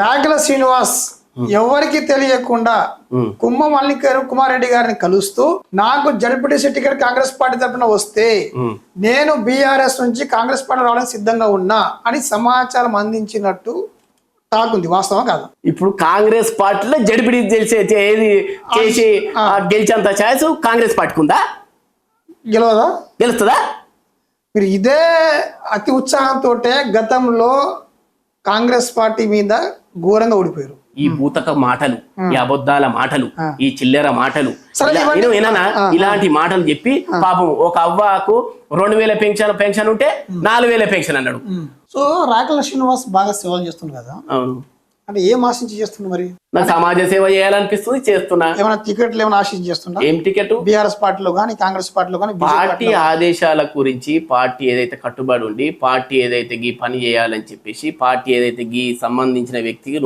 రాగల శ్రీనివాస్ ఎవరికి తెలియకుండా. కుమ్మ మల్లికారు కుమారెడ్డి గారిని కలుస్తూ నాకు జడ్పీటీసీ టికెట్ కాంగ్రెస్ పార్టీ తరఫున వస్తే. నేను బీఆర్ఎస్ నుంచి కాంగ్రెస్ పార్టీ రావడానికి సిద్ధంగా ఉన్నా అని సమాచారం అందించినట్టు టాక్ ఉంది వాస్తవం కాదు. ఇప్పుడు కాంగ్రెస్ పార్టీలో జడిపిడి గెలిచే ఏది చేసి గెలిచేంత ఛాయిస్ కాంగ్రెస్ పార్టీకి ఉందా? గెలవదా? గెలుస్తుందా? మీరు ఇదే అతి ఉత్సాహంతో గతంలో కాంగ్రెస్ పార్టీ మీద ఘోరంగా ఓడిపోయారు. ఈ భూతక మాటలు ఈ అబద్ధాల మాటలు ఈ చిల్లర మాటలు. ఇలాంటి మాటలు చెప్పి పాపం ఒక అవ్వకు రెండు వేల పెన్షన్ పెన్షన్ ఉంటే నాలుగు వేల పెన్షన్ అన్నాడు. సో రాకల శ్రీనివాస్ బాగా సేవలు చేస్తుంది కదా. అవును. అంటే ఏం ఆశించి చేస్తుంది మరి? నాకు సమాజ సేవ చేయాలనిపిస్తుంది చేస్తున్నా. ఏమైనా టికెట్లు ఏమైనా ఆశించి చేస్తుందా ఏం టికెట్? బీఆర్ఎస్ పార్టీలో కానీ కాంగ్రెస్ పార్టీలో కానీ పార్టీ ఆదేశాల గురించి పార్టీ ఏదైతే కట్టుబడి ఉండి పార్టీ ఏదైతే గీ పని చేయాలని చెప్పేసి పార్టీ ఏదైతే గీ సంబంధించిన వ్యక్తికి